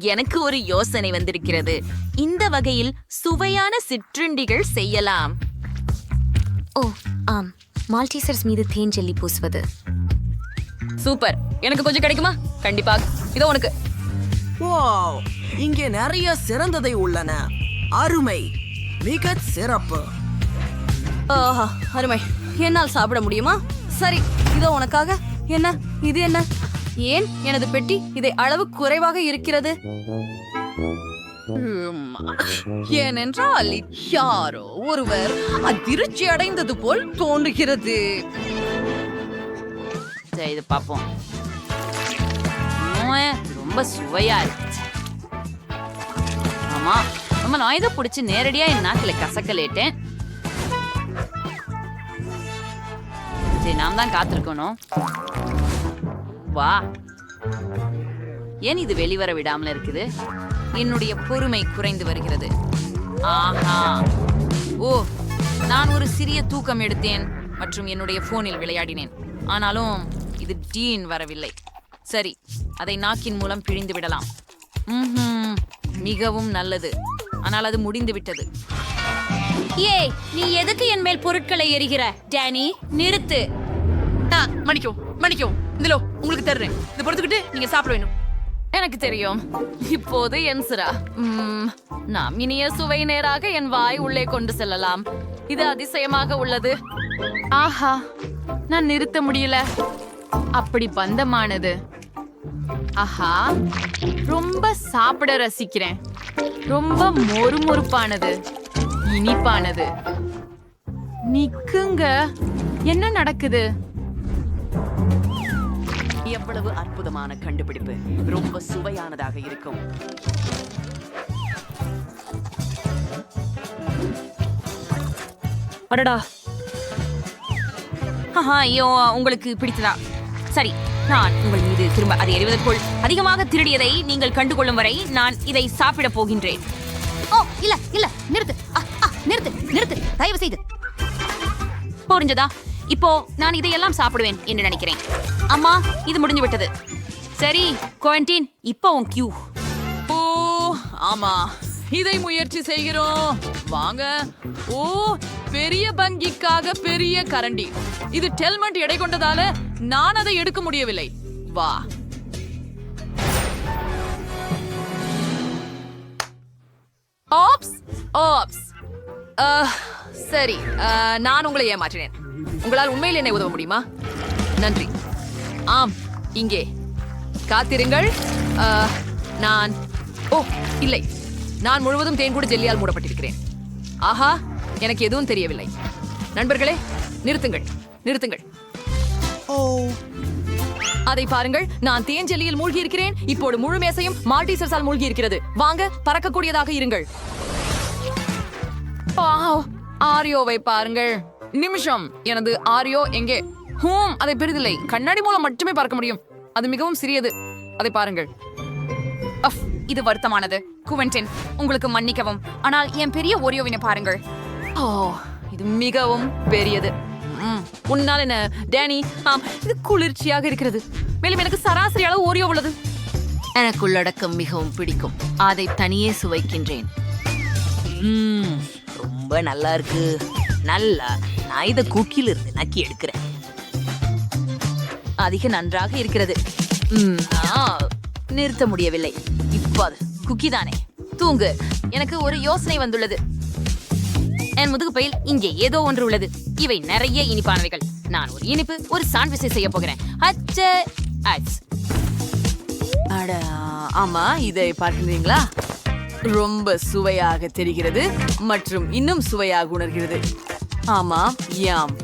எனக்கு ஒரு யோசனை வந்திருக்கிறது. இந்த வகையில் சுவையான சிற்றுண்டிகள் செய்யலாம். ஓ ஆம். மால்டீசர்ஸ் மீது தேன் ஜெல்லி பூசுவது. சூப்பர். எனக்கு கொஞ்சம் கிடைக்குமா? கண்டிப்பா. இதோ உனக்கு. வாவ். இங்கே நிறைய சிறந்ததை உள்ளன. அருமை. மிகச் சிறப்பு. ஆஹா அருமை. என்னால் சாப்பிட முடியுமா? சரி இதோ உனக்காக. என்ன? இது என்ன? ஏன் எனது பெட்டி இதை அளவு குறைவாக இருக்கிறது? ஏனென்றால் யாரோ ஒருவர் அதிர்ச்சி அடைந்தது போல் தோன்றுகிறது. இது பார்ப்போம் ரொம்ப சுவையா இருக்கு. ஆமா ரொம்ப நான் இதை பிடிச்சி நேரடியா என் நாக்கில கசக்கலேட்டேன். சரி நாம் தான் காத்திருக்கணும். வா. ஏன் இது வெளிவர விடாமல் இருக்குது? என்னுடைய பொறுமை குறைந்து வருகிறது. ஆஹா. ஓ நான் ஒரு சிறிய தூக்கம் எடுத்தேன் மற்றும் என்னுடைய போனில் விளையாடினேன். ஆனாலும் இது டீன் வரவில்லை. சரி அதை நாக்கின் மூலம் பிழிந்து விடலாம். மிகவும் நல்லது. ஆனால் அது முடிந்து விட்டது. ஏய் நீ எதுக்கு என் மேல் பொருட்களை எரிகிற டேனி நிறுத்து. மணிக்கும் மணிக்கும் இந்தலோ உங்களுக்கு தர்றேன். இதை பொறுத்துக்கிட்டு நீங்க சாப்பிட வேணும். எனக்கு தெரியும். இப்போது என் சிரா. நாம் இனிய சுவை நேராக என் வாய் உள்ளே கொண்டு செல்லலாம். இது அதிசயமாக உள்ளது. ஆஹா நான் நிறுத்த முடியல. அப்படி பந்தமானது. ஆஹா ரொம்ப சாப்பிட ரசிக்கிறேன். ரொம்ப மொறுமொறுப்பானது. இனிப்பானது. நிக்குங்க. என்ன நடக்குது? எவ்வளவு அற்புதமான கண்டுபிடிப்பு. ரொம்ப சுவையானதாக இருக்கும். அடடா. ஐயோ உங்களுக்கு பிடித்ததா? சரி நான் உங்கள் மீது திரும்ப அதை எறிவதற்குள் அதிகமாக திருடியதை நீங்கள் கண்டுகொள்ளும் வரை நான் இதை சாப்பிடப் போகின்றேன். ஓ இல்ல இல்ல நிறுத்து. நிறுத்து நிறுத்து. தயவு செய்து புரிஞ்சதா? இப்போ நான் இதையெல்லாம் சாப்பிடுவேன் என்று நினைக்கிறேன். அம்மா இது முடிஞ்சு விட்டது சரி குவாரண்டைன் இப்போ உன் கியூ. ஓ ஆமா. இதை முயற்சி செய்கிறோம். வாங்க. ஓ பெரிய பங்கிக்காக பெரிய கரண்டி. இது டெல்மெண்ட் எடை கொண்டதால நான் அதை எடுக்க முடியவில்லை. வா. Apps apps. சரி. நான் உங்களை ஏமாற்றினேன். உங்களால் உண்மையில் என்னை உதவ முடியுமா? நன்றி. ஆம் இங்கே. காத்திருங்கள். நான் ஓ இல்லை. நான் முழுவதும் தேன்கூடு ஜெல்லியால் மூடப்பட்டிருக்கிறேன். ஆஹா எனக்கு எதுவும் தெரியவில்லை. நண்பர்களே நிறுத்துங்கள். நிறுத்துங்கள். ஓ. அதை பாருங்கள் நான் தேன் ஜெல்லியில் மூழ்கி இருக்கிறேன் இப்போது முழு மேசையும் மால்டீசர்ஸால் மூழ்கி இருக்கிறது வாங்க பறக்கக்கூடியதாக இருங்கள். வாவ், ஆரியோவை பாருங்கள். நிமிஷம். எனது ஆரியோ எங்கே? ஹூம் அதை பெரிதில்லை. கண்ணாடி மூலம் மட்டுமே பார்க்க முடியும். அது மிகவும் சிறியது. அதை பாருங்கள். அஃப் இது வருத்தமானது. குவென்டின் உங்களுக்கு மன்னிக்கவும். ஆனால் என் பெரிய ஓரியோவினை பாருங்கள். ஓ இது மிகவும் பெரியது. உன்னால் என்ன டேனி? ஆம் இது குளிர்ச்சியாக இருக்கிறது. மேலும் எனக்கு சராசரி அளவு ஓரியோ உள்ளது. எனக்கு உள்ளடக்கம் மிகவும் பிடிக்கும். அதை தனியே சுவைக்கின்றேன். ம்ம், ரொம்ப நல்லா இருக்கு. நல்லா. நான் இதை குக்கில இருந்து நக்கி எடுக்கிறேன். அதிக நன்றாக இருக்கிறது. நிறுத்த முடியவில்லை. இப்போ அது குக்கி தானே. தூங்கு. எனக்கு ஒரு யோசனை வந்துள்ளது. என் முதுகு பையில் இங்கே ஏதோ ஒன்று உள்ளது. இவை நிறைய இனிப்பானவைகள். நான் ஒரு இனிப்பு ஒரு சாண்ட்விச்சை செய்ய போகிறேன். அச்ச அட ஆமா இதை பார்க்கிறீங்களா ரொம்ப சுவையாக தெரிகிறது மற்றும் இன்னும் சுவையாக உணர்கிறது. ஆமா யாம்.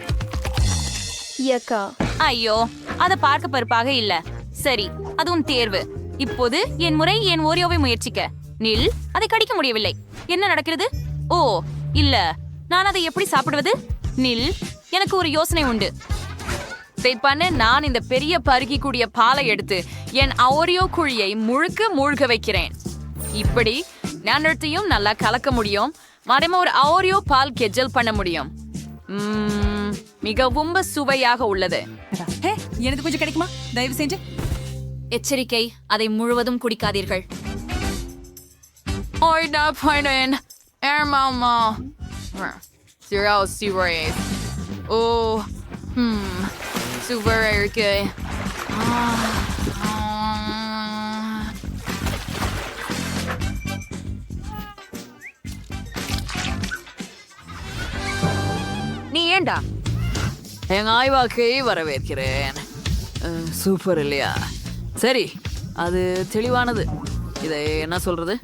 ஐயோ அத பார்க்க பருப்பாக இல்ல. சரி அது உன் தேர்வு. இப்போது என் முறை என் ஓரியோவை முயற்சிக்க. நில் அதை கடிக்க முடியவில்லை. என்ன நடக்கிறது? ஓ இல்ல. நான் அதை எப்படி சாப்பிடுவது? நில் எனக்கு ஒரு யோசனை உண்டு. பண்ண. நான் இந்த பெரிய பருகி கூடிய பாலை எடுத்து என் ஓரியோ குழியை முழுக்க மூழ்க வைக்கிறேன். இப்படி ஞானத்தையும் நல்லா கலக்க முடியும் மறைம ஒரு ஓரியோ பால் கெஜல் பண்ண முடியும் மிகவும் சுவையாக உள்ளது எனக்கு கொஞ்சம் கிடைக்குமா தயவு செஞ்சு எச்சரிக்கை அதை முழுவதும் குடிக்காதீர்கள் Oi, da pointen. Er mamma. Zero series. Oh. Hmm. Super. Ah. Ah. நீ ஏன்டா என் ஆய்வாக்கை வரவேற்கிறேன். சூப்பர் இல்லையா? சரி அது தெளிவானது. இதை என்ன சொல்றது?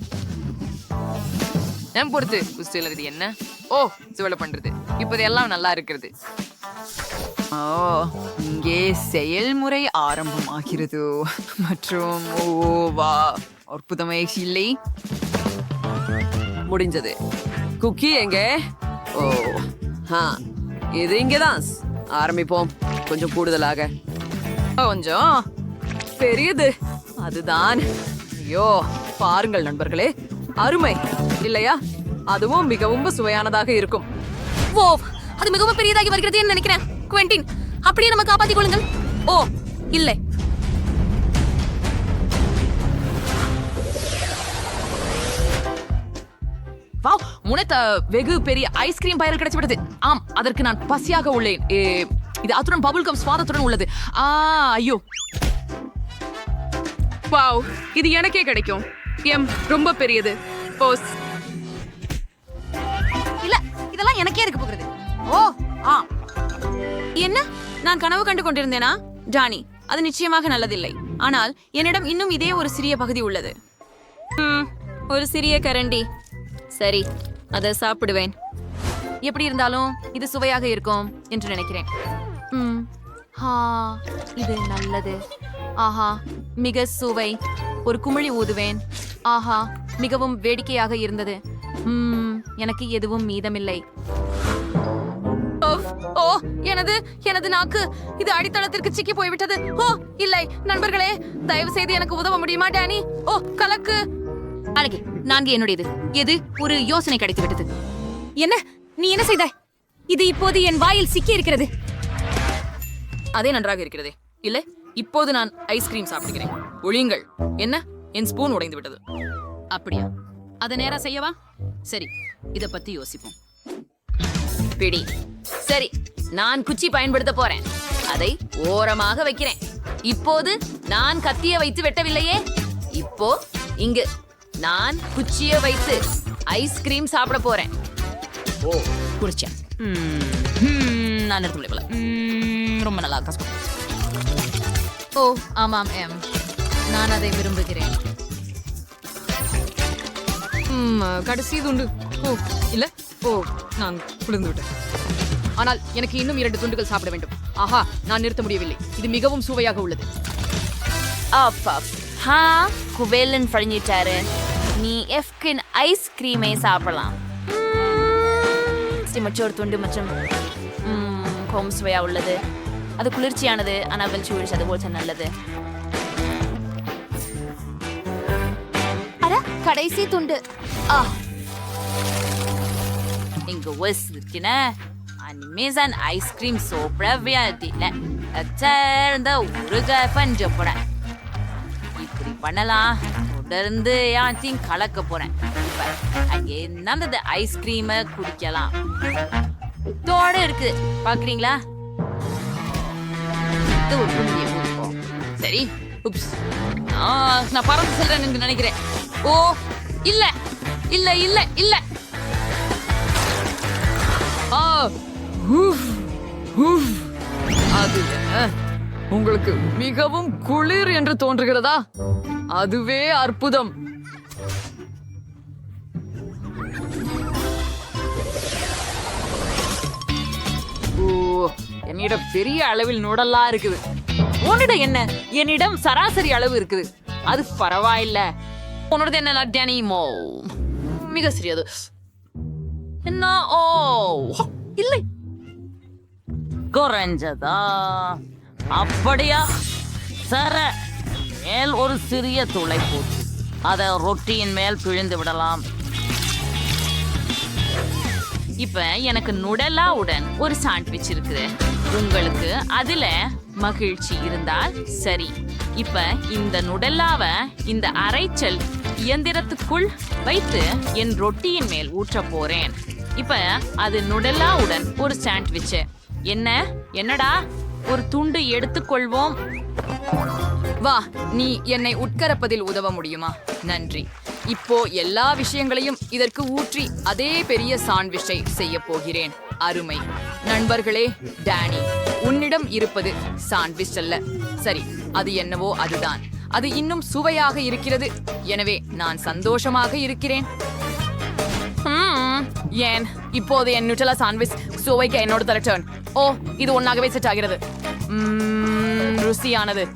நான் பொறுத்து புஸ்தகம் இது என்ன? ஓ சுவலை பண்றது. இப்போது எல்லாம் நல்லா இருக்கிறது. ஓ இங்கே செயல்முறை ஆரம்பமாகிறது. மற்றும் ஓ வா. அற்புதமே இல்லை. முடிஞ்சது. குக்கி எங்க? ஓ ஹா இது இங்கதான். ஆரம்பிப்போம். கொஞ்சம் கூடுதலாக. கொஞ்சம். பெரியது. அதுதான். ஐயோ பாருங்கள் நண்பர்களே. அருமை. இல்லையா? அதுவும் மிகவும் சுவையானதாக இருக்கும். ஓ அது மிகவும் பெரியதாகி வருகிறது என்று நினைக்கிறேன். குவெண்டின் அப்படியே நம்ம காப்பாத்திக் கொள்ளுங்கள். ஓ இல்லை. முனைத்த வெகு பெரிய ஐஸ்கிரீம் பயல் கிடைச்சு விட்டது. ஆம் அதற்கு நான் பசியாக உள்ளேன். ஏ, இது அத்துடன் பபுள் கம் சுவாதத்துடன் உள்ளது. ஆ ஐயோ. வாவ் இது எனக்கே கிடைக்கும். எம் ரொம்ப பெரியது. போஸ். இல்ல இதெல்லாம் எனக்கே இருக்க போகிறது ஓ ஆ என்ன? நான் கனவு கண்டு கொண்டிருந்தேனா? ஜானி அது நிச்சயமாக நல்லதில்லை. ஆனால் என்னிடம் இன்னும் இதே ஒரு சிறிய பகுதி உள்ளது. ஒரு சிறிய கரண்டி. சரி. அதை சாப்பிடுவேன். எப்படி இருந்தாலும் இது சுவையாக இருக்கும் என்று நினைக்கிறேன். ம், ஹா இது நல்லது. ஆஹா மிக சுவை. ஒரு குமிழி ஊதுவேன். ஆஹா மிகவும் வேடிக்கையாக இருந்தது. ம், எனக்கு எதுவும் மீதமில்லை. ஓ எனது எனது நாக்கு. இது அடித்தளத்திற்கு சிக்கி போய்விட்டது. ஓ இல்லை நண்பர்களே தயவு செய்து எனக்கு உதவ முடியுமா டேனி? ஓ கலக்கு. அழகே நான்கு என்னுடையது. எது? ஒரு யோசனை கிடைத்து விட்டது என்ன? நீ என்ன செய்தாய் இது இப்போது என் வாயில் சிக்கி இருக்கிறது அதே நன்றாக இருக்கிறதே. இல்லை இப்போது நான் ஐஸ்கிரீம் சாப்பிடுகிறேன். ஒழியுங்கள். என்ன? என் ஸ்பூன் உடைந்து விட்டது அப்படியா? அதை நேரா செய்யவா? சரி இத பத்தி யோசிப்போம். பிடி. சரி நான் குச்சி பயன்படுத்த போறேன். அதை ஓரமாக வைக்கிறேன். இப்போது நான் கத்திய வைத்து வெட்டவில்லையே. இப்போ இங்கு. நான் குச்சிய வைத்து ஐஸ்கிரீம் சாப்பிட போறேன். ஓ. குறிச்சேன் நான் எடுத்து முடியல ரொம்ப நல்லா இருக்கா? ஓ ஆமாம் எம் நான் அதை விரும்புகிறேன். கடைசி துண்டு ஓ இல்ல? ஓ நான் குளிர்ந்து விட்டேன். ஆனால் எனக்கு இன்னும் இரண்டு துண்டுகள் சாப்பிட வேண்டும். ஆஹா நான் நிறுத்த முடியவில்லை. இது மிகவும் சுவையாக உள்ளது. அப்பா ஹா குபேலன் பழிஞ்சிட்டாரு நீ எஃப்கின் ஐஸ்கிரீமை சாப்பிடலாம். மற்றொரு துண்டு மற்றும் ம், கோம் சுவையா உள்ளது. அது குளிர்ச்சியானது ஆனால் வெளிச்சு விழிச்சு அது போல் நல்லது கடைசி துண்டு. ஆ. இங்க ஒஸ் இருக்கின அனிமேசன் ஐஸ்கிரீம் சோப்படவே இல்லை சேர்ந்த உருக பஞ்ச போறேன் இப்படி பண்ணலாம். தொடர்ந்து யாத்தையும் கலக்க போறேன். அங்கே அங்க என்னது ஐஸ்கிரீமை குடிக்கலாம். தோட இருக்கு. பாக்குறீங்களா? குடிப்போம் சரி. உப்ஸ். நான் பறந்து செல்றேன்னு நினைக்கிறேன். ஓ இல்ல. இல்ல இல்ல இல்ல. ஆ அது உங்களுக்கு மிகவும் குளிர் என்று தோன்றுகிறதா? அதுவே அற்புதம். ஓ என்னிடம் பெரிய அளவில் நுடலா இருக்குது. உன்னிடம் என்ன? என்னிடம் சராசரி அளவு இருக்குது. அது பரவாயில்ல. உன்னோடது என்ன டேனிமோ மிக சிறியது. என்ன? ஓ இல்லை. குறைஞ்சதா? அப்படியா? சர. மேல் ஒரு சிறிய துளை போட்டு அதை ரொட்டியின் மேல் பிழிந்து விடலாம். இப்ப எனக்கு நுடலாவுடன் ஒரு சாண்ட்விச் இருக்குது. உங்களுக்கு அதுல மகிழ்ச்சி இருந்தால் சரி. இப்ப இந்த நுடல்லாவ இந்த அரைச்சல் இயந்திரத்துக்குள் வைத்து என் ரொட்டியின் மேல் ஊற்ற போறேன். இப்ப அது நுடலாவுடன் ஒரு சாண்ட்விச் என்ன? என்னடா? ஒரு துண்டு எடுத்துக்கொள்வோம். வா நீ என்னை உட்கரப்பதில் உதவ முடியுமா? நன்றி. இப்போ எல்லா விஷயங்களையும் இதற்கு ஊற்றி அதே பெரிய சாண்ட்விஷை செய்ய போகிறேன். அருமை. நண்பர்களே டேனி உன்னிடம் இருப்பது சாண்ட்விச் அல்ல. சரி அது என்னவோ அதுதான். அது இன்னும் சுவையாக இருக்கிறது. எனவே நான் சந்தோஷமாக இருக்கிறேன். ஏன்? இப்போது என் நியூட்டலா சாண்ட்விச் சுவைக்க என்னோட தர டேர்ன் ஓ இது ஒன்னாகவே செட் ஆகிறது. ருசியானது.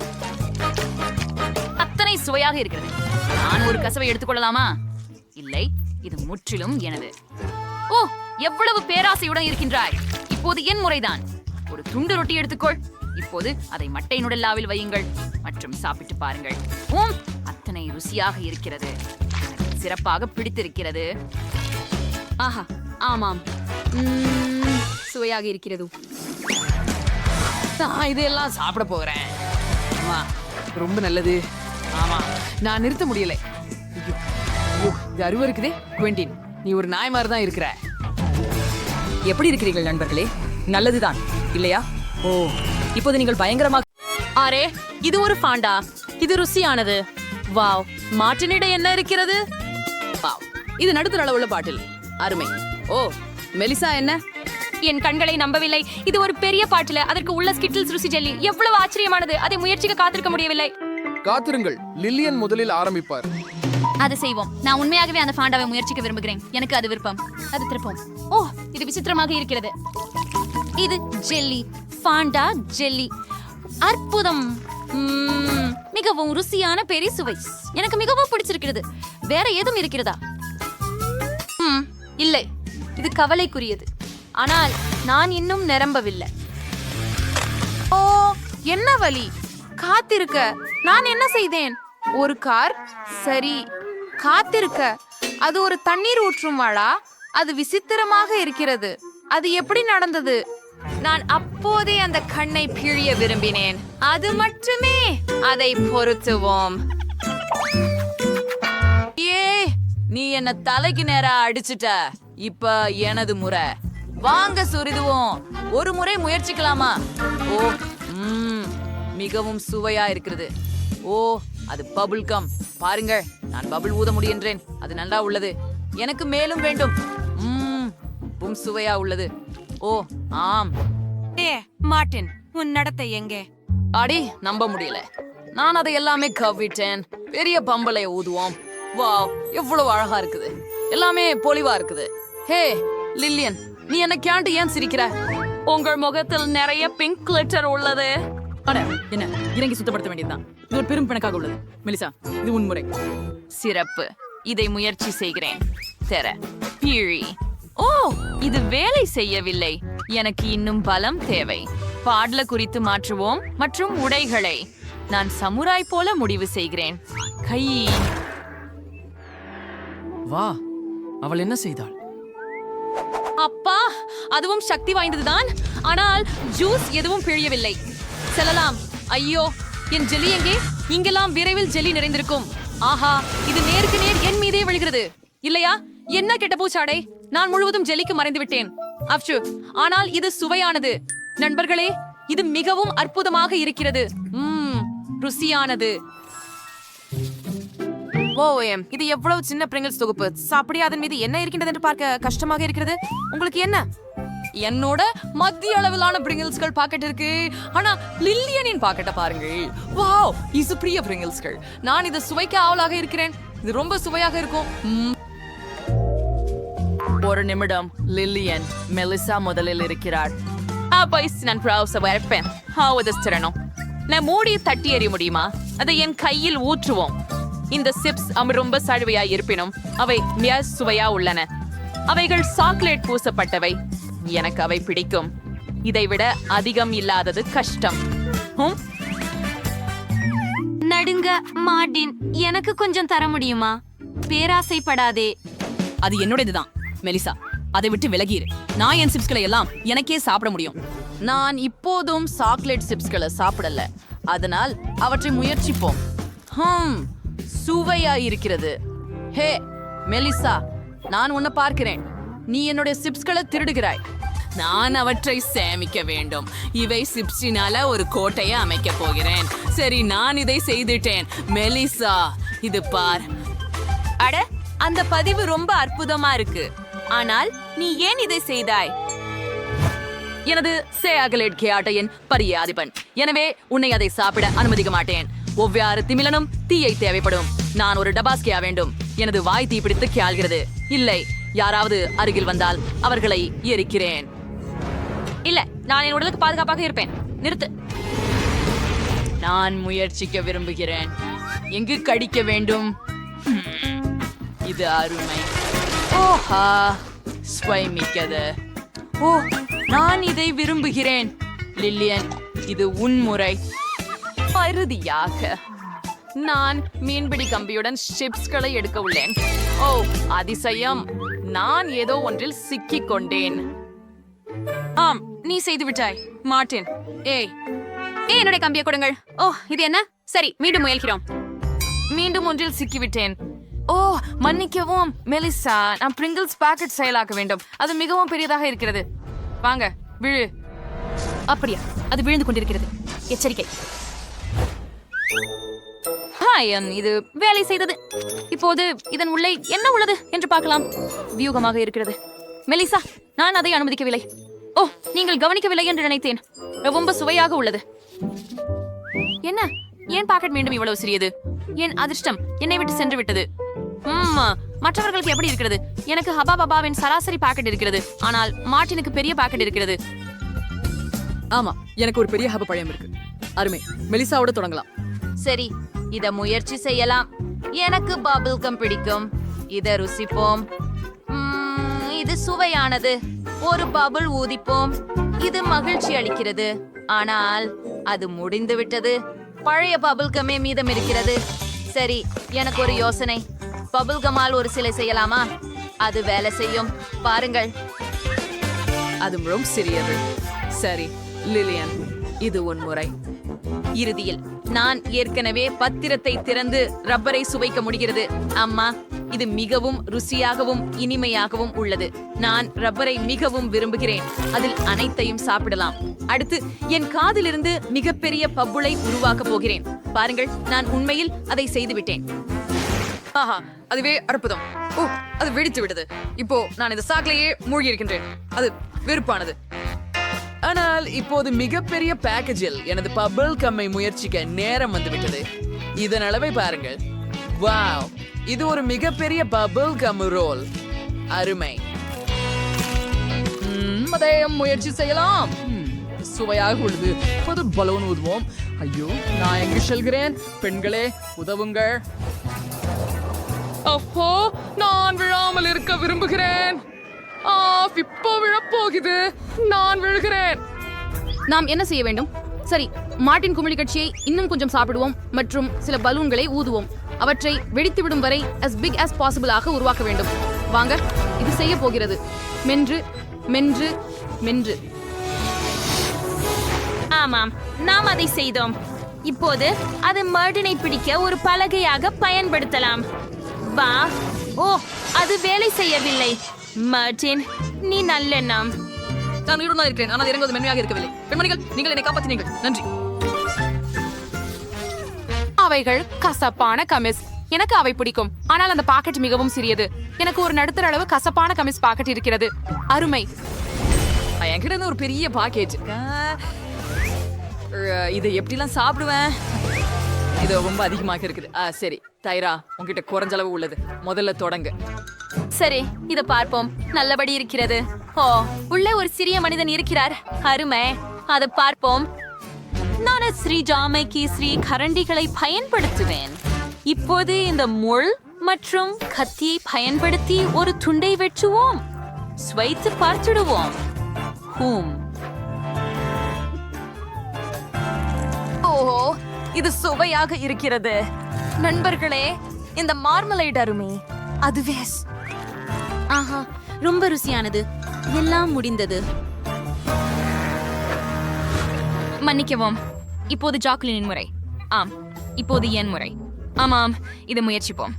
சுவையாக இருக்கிறது. நான் ஒரு கசவை எடுத்துக்கொள்ளலாமா? இல்லை இது முற்றிலும் எனது. ஓ எவ்வளவு பேராசையுடன் இருக்கின்றாய். இப்போது என் முறைதான். ஒரு துண்டு ரொட்டி எடுத்துக்கொள். இப்போது அதை மட்டை நுடல்லாவில் வையுங்கள். மற்றும் சாப்பிட்டு பாருங்கள். ஓம் அத்தனை ருசியாக இருக்கிறது. சிறப்பாக பிடித்திருக்கிறது. ஆஹா ஆமாம். உம், சுவையாக இருக்கிறது. நான் இதெல்லாம் சாப்பிட போகிறேன். ரொம்ப நல்லது. ஆமா. நான் நிறுத்த முடியல. இது அருவா இருக்குதே. குவெண்டின் நீ ஒரு நாய் மாதிரி தான் இருக்கிற. எப்படி இருக்கிறீர்கள் நண்பர்களே? நல்லதுதான் இல்லையா? ஓ இப்போது நீங்கள் பயங்கரமாக அரே இது ஒரு ஃபாண்டா. இது ருசியானது. வாவ் மாட்டினிட என்ன இருக்கிறது? வாவ் இது நடுத்தர அளவுள்ள பாட்டில். அருமை. ஓ மெலிசா என்ன? என் கண்களை நம்பவில்லை. இது ஒரு பெரிய பாட்டில. அதற்கு உள்ள ஸ்கிட்டில்ஸ் ருசி ஜெல்லி எவ்வளவு ஆச்சரியமானது. அதை முயற்சிக்க காத்திருக்க முடியவில்லை. காத்திருங்கள். லில்லியன் முதலில் ஆரம்பிப்பார். அதை செய்வோம். நான் உண்மையாகவே அந்த ஃபாண்டாவை முயற்சிக்க விரும்புகிறேன். எனக்கு அது விருப்பம். அது திருப்போம். ஓ இது விசித்திரமாக இருக்கிறது. இது ஜெல்லி. Fonda jelly. அற்புதம். உம், மிகவும் ருசியான பெரிய சுவை எனக்கு மிகவும் பிடிச்சிருக்கிறது. வேற ஏதும் இருக்கிறதா? ம், இல்லை. இது கவலைக்குரியது. ஆனால் நான் இன்னும் நிரம்பவில்லை. ஓ என்ன வலி? காத்திருக்க. நான் என்ன செய்தேன்? ஒரு கார்? சரி. காத்திருக்க. அது ஒரு தண்ணீர் ஊற்றும் வாளா? அது விசித்திரமாக இருக்கிறது. அது எப்படி நடந்தது? நான் அப்போதே அந்த கண்ணை பிழிய விரும்பினேன். அது மட்டுமே அதை பொருத்துவோம். ஏ நீ என்ன தலைக்கு நேரா அடிச்சிட்ட? இப்ப எனது முறை. வாங்க சுரிதுவோம். ஒரு முறை முயற்சிக்கலாமா? ஓ மிகவும் சுவையா இருக்கிறது. ஓ அது பபுள் கம் பாருங்கள் நான் பபுள் ஊத முடிகின்றேன். அது நல்லா உள்ளது. எனக்கு மேலும் வேண்டும். ம் உம் சுவையா உள்ளது. ஓ ஆம். ஏ மார்ட்டின் உன் நடத்தை எங்கே? அடி நம்ப முடியல. நான் அதை எல்லாமே கவ்விட்டேன். பெரிய பம்பலை ஊதுவோம். வாவ் எவ்வளவு அழகா இருக்குது. எல்லாமே பொலிவா இருக்குது. ஹே லில்லியன் நீ என்ன கேண்டு ஏன் சிரிக்கிற? உங்கள் முகத்தில் நிறைய பிங்க் கிளிட்டர் உள்ளது. என்ன? இறங்கி சுத்தப்படுத்த வேண்டியதுதான். இது ஒரு பெரும் பிணக்காக உள்ளது. மெலிசா இது உன்முறை சிறப்பு. இதை முயற்சி செய்கிறேன். தெர. பீழி. ஓ இது வேலை செய்யவில்லை. எனக்கு இன்னும் பலம் தேவை. பாடல குறித்து மாற்றுவோம் மற்றும் உடைகளை. நான் சமுராய் போல முடிவு செய்கிறேன். கை. வா. அவள் என்ன செய்தாள்? அப்பா அதுவும் சக்தி வாய்ந்ததுதான். ஆனால் ஜூஸ் எதுவும் பிழியவில்லை. செல்லலாம். ஐயோ என் ஜெல்லி எங்கே? இங்கெல்லாம் விரைவில் ஜெல்லி நிறைந்திருக்கும். ஆஹா இது நேருக்கு நேர் என் மீதே விழுகிறது. இல்லையா? என்ன கெட்ட பூச்சாடை? நான் முழுவதும் ஜெல்லிக்கு மறைந்து விட்டேன் அப்சு ஆனால் இது சுவையானது. நண்பர்களே இது மிகவும் அற்புதமாக இருக்கிறது. உம் ருசியானது. ஓ எம் இது எவ்வளவு சின்ன பிரிங்கிள்ஸ் தொகுப்பு. அப்படியே அதன் மீது என்ன இருக்கின்றது என்று பார்க்க கஷ்டமாக இருக்கிறது? உங்களுக்கு என்ன? என்னோட மத்திய அளவிலான பிரிங்கிள்ஸ்கள் பாக்கெட் இருக்கு. ஆனா லில்லியனின் பாக்கெட்டை பாருங்கள். வாவ் இது பிரிய பிரிங்கிள்ஸ்கள். நான் இதை சுவைக்க ஆவலாக இருக்கிறேன். இது ரொம்ப சுவையாக இருக்கும். ஒரு நிமிடம் லில்லியன் மெலிசா முதலில் இருக்கிறார் அப்பைஸ் நான் ப்ரௌச வைப்பேன் ஹாவது திறனும். நான் மூடி தட்டி எறிய முடியுமா? அதை என் கையில் ஊற்றுவோம். இந்த சிப்ஸ் அம் ரொம்ப சழுவையா இருப்பினும் அவை மிக சுவையா உள்ளன. அவைகள் சாக்லேட் பூசப்பட்டவை. எனக்கு அவை பிடிக்கும். இதை விட அதிகம் இல்லாதது கஷ்டம். ஹம்? நடுங்க மார்டின் எனக்கு கொஞ்சம் தர முடியுமா? பேராசைப்படாதே. அது என்னோடதுதான் மெலிசா. அதை விட்டு விலகிரு. நான் என் சிப்ஸ்களை எல்லாம் எனக்கே சாப்பிட முடியும். நான் இப்போதும் சாக்லேட் சிப்ஸ்களை சாப்பிடல. அதனால் அவற்றை முயற்சிப்போம். ஹம் சுவையா இருக்கிறது. ஹே மெலிசா நான் உன்னை பார்க்கிறேன். நீ என்னுடைய சிப்ஸ்களை திருடுகிறாய். நான் அவற்றை சேமிக்க வேண்டும். இவை சிப்ஸினால ஒரு கோட்டையை அமைக்க போகிறேன். சரி நான் இதை செய்துட்டேன். மெலிசா இது பார். அட அந்த பதிவு ரொம்ப அற்புதமா இருக்கு. ஆனால் நீ ஏன் இதை செய்தாய்? எனது சேஅகலேட் கேட்டையின் பரிய அதிபன் எனவே உன்னை அதை சாப்பிட அனுமதிக்க மாட்டேன். ஒவ்வாறு திமிலனும் தீயை தேவைப்படும். நான் ஒரு டபாஸ்கியா வேண்டும். எனது வாய் தீப்பிடித்து கேள்கிறது. இல்லை யாராவது அருகில் வந்தால் அவர்களை எரிக்கிறேன். இல்ல நான் என் உடலுக்கு பாதுகாப்பாக இருப்பேன். நிறுத்து. நான் முயற்சிக்க விரும்புகிறேன். எங்கு கடிக்க வேண்டும்? இது அருமை. ஓஹா ஸ்வை மிக்கது ஓ நான் இதை விரும்புகிறேன். லில்லியன் இது உன் முறை. இறுதியாக நான் மீன்பிடி கம்பியுடன் சிப்ஸ்களை எடுக்க உள்ளேன். ஓ அதிசயம். நான் ஏதோ ஒன்றில் சிக்கிக் கொண்டேன் ஆம் நீ செய்து விட்டாய் மார்டின் ஏய் ஏ என்னுடைய கம்பியை கொடுங்கள். ஓ இது என்ன? சரி மீண்டும் முயல்கிறோம். மீண்டும் ஒன்றில் சிக்கிவிட்டேன். ஓ மன்னிக்கவும் மெலிசா நான் பிரிங்கிள்ஸ் பாக்கெட் செயலாக்க வேண்டும். அது மிகவும் பெரியதாக இருக்கிறது. வாங்க விழு. அப்படியா அது விழுந்து கொண்டிருக்கிறது. எச்சரிக்கை. ஹாயம் இது வேலை செய்தது. இப்போது இதன் உள்ளே என்ன உள்ளது என்று பார்க்கலாம். வியூகமாக இருக்கிறது. மெலிசா நான் அதை அனுமதிக்கவில்லை. ஓ நீங்கள் கவனிக்கவில்லை என்று நினைத்தேன். ரொம்ப சுவையாக உள்ளது. என்ன? ஏன் பாக்கெட் மீண்டும் இவ்வளவு சிறியது? என் அதிர்ஷ்டம் என்னை விட்டு சென்று விட்டது. மற்றவர்களுக்கு எப்படி இருக்கிறது? எனக்கு ஹபா பபாவின் சராசரி பாக்கெட் இருக்கிறது. ஆனால் மார்ட்டினுக்கு பெரிய பாக்கெட் இருக்கிறது. ஆமா எனக்கு ஒரு பெரிய ஹப பழம் இருக்கு. அருமை. மெலிசாவோட தொடங்கலாம். சரி இத முயற்சி செய்யலாம். எனக்கு பபிள் கம் பிடிக்கும். இத ருசிப்போம். இது சுவையானது. ஒரு பபுள் ஊதிப்போம். இது மகிழ்ச்சி அளிக்கிறது. ஆனால் அது முடிந்து விட்டது. பழைய பபுள்கமே கம்மே மீதம் இருக்கிறது. சரி எனக்கு ஒரு யோசனை. பபிள் கமால் ஒரு சிலை செய்யலாமா? அது வேலை செய்யும். பாருங்கள். அது ரொம்ப சிறியது. சரி லிலியன் இது உன் முறை. இறுதியில் நான் ஏற்கனவே பத்திரத்தை திறந்து ரப்பரை சுவைக்க முடிகிறது. அம்மா இது மிகவும் ருசியாகவும் இனிமையாகவும் உள்ளது. நான் ரப்பரை மிகவும் விரும்புகிறேன். அதில் அனைத்தையும் சாப்பிடலாம். அடுத்து என் காதிலிருந்து மிகப்பெரிய பப்புளை உருவாக்க போகிறேன். பாருங்கள் நான் உண்மையில் அதை செய்துவிட்டேன். ஆஹா அதுவே அற்புதம். ஓ அது வெடித்து விட்டது. இப்போ நான் இந்த சாக்கிலேயே மூழ்கி இருக்கின்றேன் அது வெறுப்பானது. ஆனால் இப்போது மிகப்பெரிய பேக்கேஜில் எனது பபிள் கம்மை முயற்சிக்க நேரம் வந்துவிட்டது. இதன் அளவை பாருங்கள். வாவ்! இது ஒரு மிகப்பெரிய பபிள் கம் ரோல் அருமை. அதை முயற்சி செய்யலாம். சுவையாக உள்ளது. இப்போது பலூன் ஊதுவோம். ஐயோ நான் எங்கு செல்கிறேன்? பெண்களே உதவுங்கள். அப்போ நான் விழாமல் இருக்க விரும்புகிறேன். ஆஃப் இப்போ விழப்போகுது. நான் விழுகிறேன். நாம் என்ன செய்ய வேண்டும்? சரி மார்ட்டின் குமிழி கட்சியை இன்னும் கொஞ்சம் சாப்பிடுவோம் மற்றும் சில பலூன்களை ஊதுவோம். அவற்றை வெடித்துவிடும் வரை as big as possible ஆக உருவாக்க வேண்டும். வாங்க இது செய்ய போகிறது. மென்று மென்று மென்று. ஆமாம் நாம் அதை செய்தோம். இப்போது அது மர்டினை பிடிக்க ஒரு பலகையாக பயன்படுத்தலாம். வா ஓ அது வேலை செய்யவில்லை. மர்டின் நீ நல்லெண்ணம் நான் உயிருடன் இருக்கிறேன். ஆனால் இறங்குவது மென்மையாக இருக்கவில்லை. பெண்மணிகள் நீங்கள் என்னை காப்பாற்றினீர்கள். நன்றி. அவைகள் கசப்பான கமிஸ். எனக்கு அவை பிடிக்கும். ஆனால் அந்த பாக்கெட் மிகவும் சிறியது. எனக்கு ஒரு நடுத்தர அளவு கசப்பான கமிஸ் பாக்கெட் இருக்கிறது. அருமை. என்கிட்ட ஒரு பெரிய பாக்கெட். இதை எப்படிலாம் சாப்பிடுவேன்? இது ரொம்ப அதிகமாக இருக்குது. சரி. தைரா உன்கிட்ட குறைஞ்ச அளவு உள்ளது. முதல்ல தொடங்கு. சரி இத பார்ப்போம். நல்லபடி இருக்கிறது. ஓ உள்ளே ஒரு சிறிய மனிதன் இருக்கிறார். அருமை. அதை பார்ப்போம். நான் ஸ்ரீ ஜாமைக்கு ஸ்ரீ கரண்டிகளை பயன்படுத்துவேன். இப்போது இந்த முள் மற்றும் கத்தியை பயன்படுத்தி ஒரு துண்டை வெட்டுவோம். ஸ்வைத்து பார்த்துடுவோம். ஹூம். ஓஹோ இது சுவையாக இருக்கிறது. நண்பர்களே இந்த மார்மலைட் அருமை. அதுவே ஆஹா ரொம்ப ருசியானது. எல்லாம் முடிந்தது. மன்னிக்கவும் இப்போது ஜாக்குலினின் முறை. ஆம் இப்போது என் முறை. ஆமாம் இதை முயற்சிப்போம்.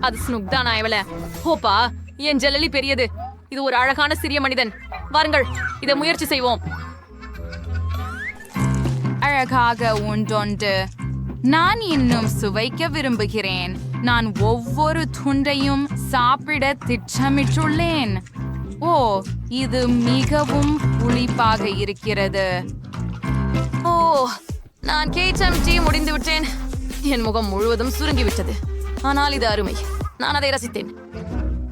அது ஸ்னுக் நான் இவள ஹோப்பா என் ஜலலி பெரியது. இது ஒரு அழகான சிறிய மனிதன். வாருங்கள் இதை முயற்சி செய்வோம். அழகாக உண்டொண்டு. நான் இன்னும் சுவைக்க விரும்புகிறேன். நான் ஒவ்வொரு துண்டையும் சாப்பிட திட்டமிட்டுள்ளேன். ஓ இது மிகவும் புளிப்பாக இருக்கிறது. ஓ நான் கேட்டம்டி முடிந்து விட்டேன். என் முகம் முழுவதும் சுருங்கிவிட்டது. ஆனால் இது அருமை. நான் அதை ரசித்தேன்.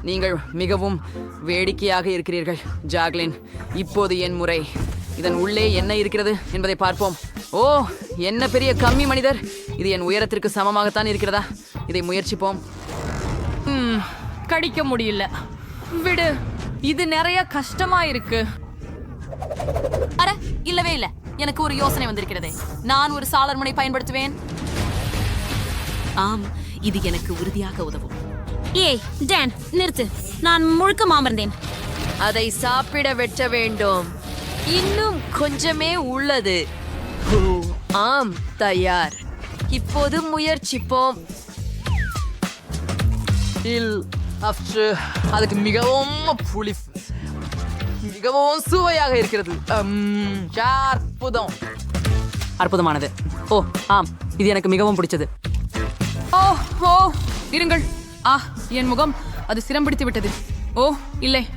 நீங்கள் மிகவும் வேடிக்கையாக இருக்கிறீர்கள் ஜாக்லின். இப்போது என் முறை. இதன் உள்ளே என்ன இருக்கிறது என்பதை பார்ப்போம். ஓ என்ன பெரிய கம்மி மனிதர். இது என் உயரத்திற்கு சமமாகத்தான் இருக்கிறதா? இதை முயற்சிப்போம். கடிக்க முடியல. விடு இது நிறைய கஷ்டமா இருக்கு. அட இல்லவே இல்ல. எனக்கு ஒரு யோசனை வந்திருக்கிறது. நான் ஒரு சாளர் முனை பயன்படுத்துவேன்? ஆம் இது எனக்கு உறுதியாக உதவும். ஏய் டேன் நிறுத்து. நான் முழுக்க மாமர்ந்தேன். அதை சாப்பிட வெட்ட வேண்டும். இன்னும் கொஞ்சமே உள்ளது. ஓ, ஆம் தயார். இப்போது முயற்சிப்போம். இல் அஃப்ரு அதுக்கு மிகவும் புளி மிகவும் சுவையாக இருக்கிறது. அற்புதம். அற்புதமானது. ஓ ஆம் இது எனக்கு மிகவும் பிடிச்சது. ஓ ஓ இருங்கள். ஆ என் முகம் அது சிரம் பிடித்து விட்டது. ஓ இல்லை.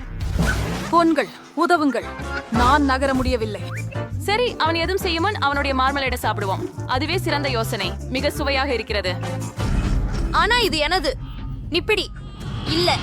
பொன்கள் உதவுங்கள். நான் நகர முடியவில்லை. சரி அவன் எதுவும் செய்யுமுன் அவனுடைய மார்மலேட சாப்பிடுவோம். அதுவே சிறந்த யோசனை. மிக சுவையாக இருக்கிறது. ஆனா இது எனது. நிப்பிடி. இல்லை.